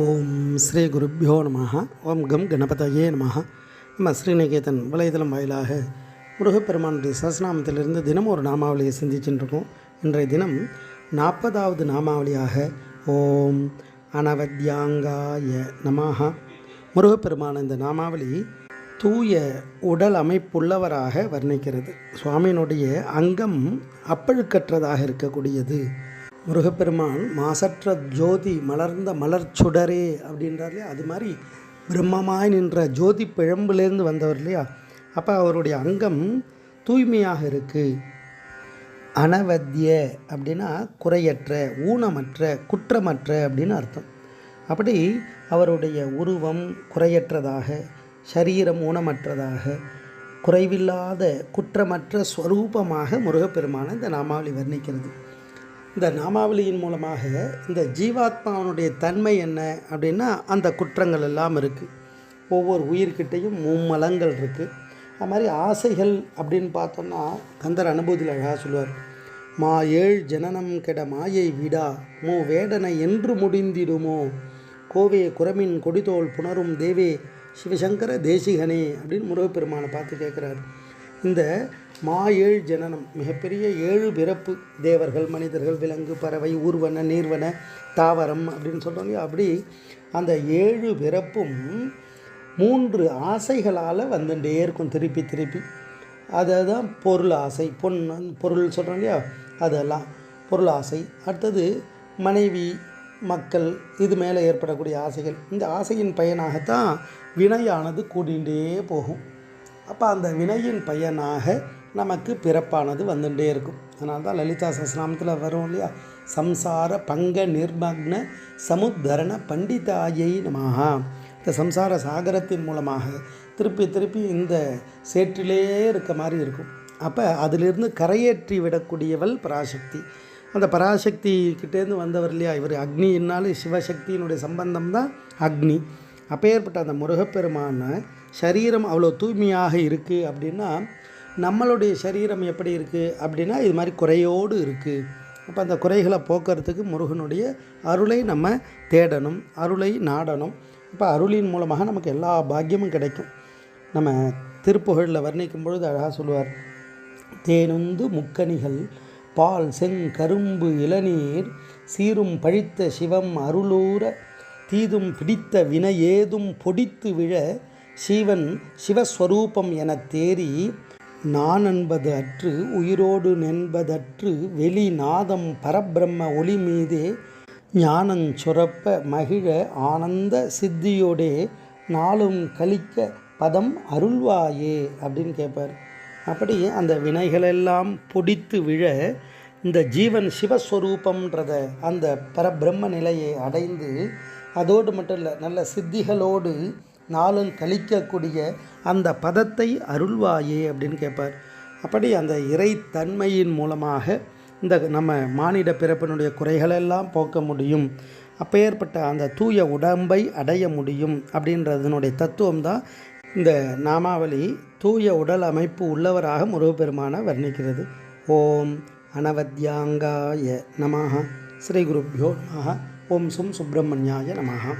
ஓம் ஸ்ரீ குருப்பியோ நம ஓம் கம் கணபதையே நம நம்ம ஸ்ரீநிகேதன் வலைதளம் வாயிலாக முருகப்பெருமானுடைய சஸ்நாமத்திலிருந்து தினம் ஒரு நாமாவளியை சிந்திச்சுட்டு இன்றைய தினம் நாற்பதாவது நாமாவளியாக ஓம் அனவத்யாங்காய நமஹா. முருகப்பெருமான இந்த நாமாவளி தூய உடல் அமைப்புள்ளவராக வர்ணிக்கிறது. சுவாமியினுடைய அங்கம் அப்பழுக்கற்றதாக இருக்கக்கூடியது. முருகப்பெருமான் மாசற்ற ஜோதி மலர்ந்த மலர் சுடரே அப்படின்றார் இல்லையா? அது மாதிரி பிரம்மமாய் நின்ற ஜோதி பிழம்புலேருந்து வந்தவர் இல்லையா? அப்போ அவருடைய அங்கம் தூய்மையாக இருக்குது அனவத்திய அப்படின்னா குறையற்ற ஊனமற்ற குற்றமற்ற அப்படின்னு அர்த்தம். அப்படி அவருடைய உருவம் குறையற்றதாக சரீரம் ஊனமற்றதாக குறைவில்லாத குற்றமற்ற ஸ்வரூபமாக முருகப்பெருமானை இந்த நாமாவளி வர்ணிக்கிறது. இந்த நாமாவளியின் மூலமாக இந்த ஜீவாத்மாவனுடைய தன்மை என்ன அப்படின்னா அந்த குற்றங்கள் எல்லாம் இருக்குது ஒவ்வொரு உயிர்கிட்டையும் மும்மலங்கள் இருக்குது அது மாதிரி ஆசைகள் அப்படின்னு பார்த்தோம்னா கந்தர் அனுபூதியில் அழகாக சொல்லுவார். மா ஏழ் ஜனனம் கெட மாயை விடா மோ வேடனை என்று முடிந்திடுமோ. கோவே குரமின் கொடிதோல் புணரும் தேவே சிவசங்கர தேசிகனே அப்படின்னு முருகப்பெருமானை பார்த்து கேட்குறாரு. இந்த மா ஏழு ஜனனம் மிகப்பெரிய ஏழு பிறப்பு தேவர்கள் மனிதர்கள் விலங்கு பறவை ஊர்வன நீர்வன தாவரம் அப்படின்னு சொல்கிறோம் இல்லையா? அப்படி அந்த ஏழு பிறப்பும் மூன்று ஆசைகளால் வந்துட்டே இருக்கும் திருப்பி திருப்பி. அதை தான் பொருள் ஆசை பொன் பொருள் சொல்கிறோம் இல்லையா? அதெல்லாம் பொருள் ஆசை. அடுத்தது மனைவி மக்கள் இது மேலே ஏற்படக்கூடிய ஆசைகள். இந்த ஆசையின் பயனாகத்தான் வினையானது கூடிகிட்டே போகும். அப்போ அந்த வினையின் பயனாக நமக்கு பிறப்பானது வந்துட்டே இருக்கும். அதனால தான் லலிதா சஸ்நாமத்தில் வரும் இல்லையா? சம்சார பங்க நிர்மக்ன சமுத்தரண பண்டிதாயை நமஹா. இந்த சம்சார சாகரத்தின் மூலமாக திருப்பி திருப்பி இந்த சேற்றிலே இருக்க மாதிரி இருக்கும். அப்போ அதிலிருந்து கரையேற்றி விடக்கூடியவள் பராசக்தி. அந்த பராசக்தி கிட்டேருந்து வந்தவர் இல்லையா? இவர் அக்னியினாலும் சிவசக்தியினுடைய சம்பந்தம் தான் அக்னி. அப்பேற்பட்ட அந்த முருகப்பெருமான சரீரம் அவ்வளோ தூய்மையாக இருக்குது அப்படின்னா நம்மளுடைய சரீரம் எப்படி இருக்குது அப்படின்னா இது மாதிரி குறையோடு இருக்குது அப்போ அந்த குறைகளை போக்குறதுக்கு முருகனுடைய அருளை நம்ம தேடணும் அருளை நாடணும். இப்போ அருளின் மூலமாக நமக்கு எல்லா பாக்கியமும் கிடைக்கும். நம்ம திருப்புகழில் வர்ணிக்கும் பொழுது அழகாக சொல்லுவார் தேனுந்து முக்கணிகள் பால் செங்கரும்பு இளநீர் சீரும் பழித்த சிவம் அருளூர தீதும் பிடித்த வினை ஏதும் பொடித்து விழ சிவன் சிவஸ்வரூபம் எனத் தேறி நான் என்பது அற்று உயிரோடு நென்பதற்று வெளி நாதம் பரபிரம்ம ஒளி மீதே ஞானஞ் சுரப்ப மகிழ ஆனந்த சித்தியோடே நாளும் கழிக்க பதம் அருள்வாயே அப்படின்னு கேட்பார் அப்படி அந்த வினைகளெல்லாம் பொடித்து விழ இந்த ஜீவன் சிவஸ்வரூபம்ன்றத அந்த பரபிரம்ம நிலையை அடைந்து அதோடு மட்டும் இல்லை நல்ல சித்திகளோடு நாளும் கழிக்கக்கூடிய அந்த பதத்தை அருள்வாயே அப்படின்னு கேட்பார் அப்படி அந்த இறைத்தன்மையின் மூலமாக இந்த நம்ம மானிட பிறப்பினுடைய குறைகளெல்லாம் போக்க முடியும். அப்பேற்பட்ட அந்த தூய உடம்பை அடைய முடியும் அப்படின்றதனுடைய தத்துவம் தான் இந்த நாமாவளி தூய உடல் அமைப்பு உள்ளவராக முருகப்பெருமான வர்ணிக்கிறது. ஓம் अनवद्याङ्गाय नमः। श्रीगुरुभ्यो नमः। ॐ सुं सुब्रह्मण्याय नमः।